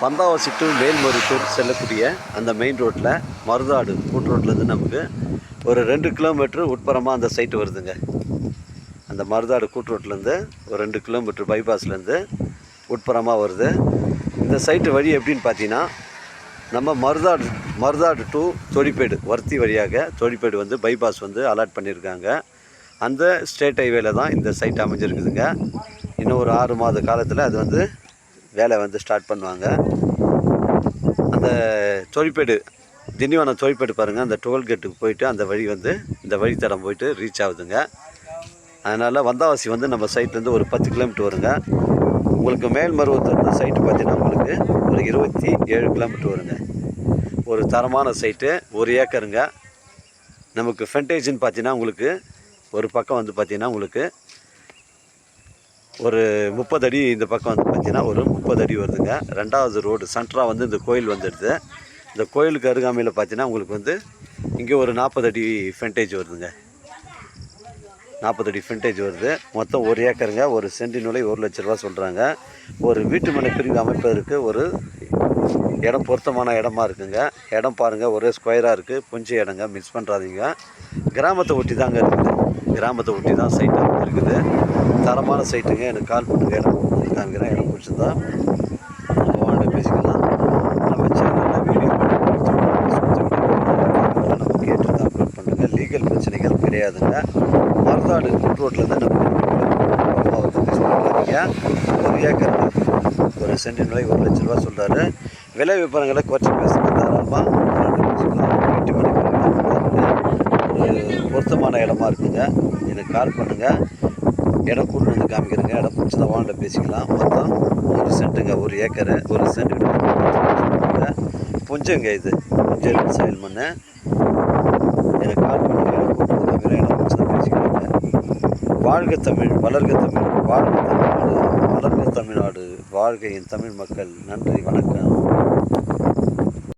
பந்தாவாசி to Melmaruvathur செல்லக்கூடிய அந்த main ரோட்டில் மருதாடு கூட்டு ரோட்லேருந்து நமக்கு ஒரு ரெண்டு கிலோமீட்டர் உட்புறமாக அந்த சைட்டு வருதுங்க. அந்த மருதாடு கூட்டு ரோட்லேருந்து ஒரு ரெண்டு கிலோமீட்டர் பைபாஸ்லேருந்து உட்புறமாக வருது. இந்த சைட்டு வழி எப்படின்னு பார்த்தீங்கன்னா நம்ம மருதாடு மருதாடு டு தொழிப்பேடு வர்த்தி வழியாக தொழிப்பேடு வந்து பைபாஸ் வந்து அலாட் பண்ணியிருக்காங்க. அந்த ஸ்டேட் ஹைவேல தான் இந்த சைட் அமைஞ்சிருக்குதுங்க. இன்னும் ஒரு ஆறு மாத காலத்தில் அது வந்து வேலை வந்து ஸ்டார்ட் பண்ணுவாங்க. அந்த தொழிற்பேடு திண்டிவனம் தொழிற்பேடு பாருங்கள் அந்த டோல்கேட்டுக்கு போயிட்டு அந்த வழி வந்து இந்த வழித்தடம் போயிட்டு ரீச் ஆகுதுங்க. அதனால் வந்தாவாசி வந்து நம்ம சைட்லேருந்து ஒரு பத்து கிலோமீட்டர் வருங்க. உங்களுக்கு மேல்மருவத்தூர் சைட்டு பார்த்தீங்கன்னா உங்களுக்கு ஒரு இருபத்தி ஏழு கிலோமீட்டர் வருங்க. ஒரு தரமான சைட்டு ஒரு ஏக்கருங்க. நமக்கு ஃப்ரண்டேஜ்னு பார்த்தீங்கன்னா உங்களுக்கு ஒரு பக்கம் வந்து பார்த்தீங்கன்னா உங்களுக்கு ஒரு முப்பது அடி இந்த பக்கம் வந்து பார்த்தீங்கன்னா ஒரு முப்பது அடி வருதுங்க. ரெண்டாவது ரோடு சென்ட்ராக வந்து இந்த கோயில் வந்துடுது. இந்த கோயிலுக்கு அருகாமையில் பார்த்தீங்கன்னா உங்களுக்கு வந்து இங்கே ஒரு நாற்பது அடி ஃபென்டேஜ் வருதுங்க. நாற்பது அடி ஃபென்டேஜ் வருது. மொத்தம் ஒரு ஏக்கருங்க. ஒரு சென்டி நூலை ஒரு லட்ச ரூபா சொல்கிறாங்க ஒரு வீட்டு மனை பிரிவு அமைப்பதற்கு ஒரு இடம் பொருத்தமான இடமா இருக்குங்க. இடம் பாருங்கள் ஒரே ஸ்கொயராக இருக்குது புஞ்ச இடங்க. மிஸ் பண்ணுறாதீங்க கிராமத்தை ஒட்டி தாங்க இருக்குது. கிராமத்தை ஒட்டி தான் சைட்டாக இருக்குது தரமான சைட்டுங்க எனக்கு கால் பண்ணுங்க இடம் காமிக்கிறேன் இடம் பிடிச்சிருந்தா. நம்ம வாழ்ந்து பேசிக்கலாம். நம்ம சேனலில் வீடியோ நம்ம கேட்டு அப்லோட் பண்ணுங்கள் லீகல் பிரச்சனைகள் கிடையாதுங்க. மருதாடு குட் தான் நம்ம ஒரு ஏக்கர் ஒரு சென்டின் விலை ஒரு லட்ச ரூபா சொல்கிறாரு விலை விவரங்களை குறைச்சி பேசுங்க. தாராளமாக வீட்டு ஒரு பொருத்தமான இடமா இருக்குங்க. எனக்கு கால் பண்ணுங்கள் இடம் கொண்டு வந்து காமிக்கிறேங்க. இடம் பிடிச்சதா வாண்ட பேசிக்கலாம். மொத்தம் ஒரு சென்ட்டுங்க ஒரு ஏக்கரு ஒரு சென்ட்டு புஞ்சங்க இது. புஞ்சல் சைல் மண் எனக்கு கால் பண்ணி இடம் வந்து காமிக்கிறேன் இடம் பிடிச்சதா பேசிக்கலாங்க வாழ்க தமிழ் வளர்க தமிழ் வாழ்க தமிழ்நாடு வளர்க தமிழ்நாடு வாழ்கையின் தமிழ் மக்கள். நன்றி வணக்கம்.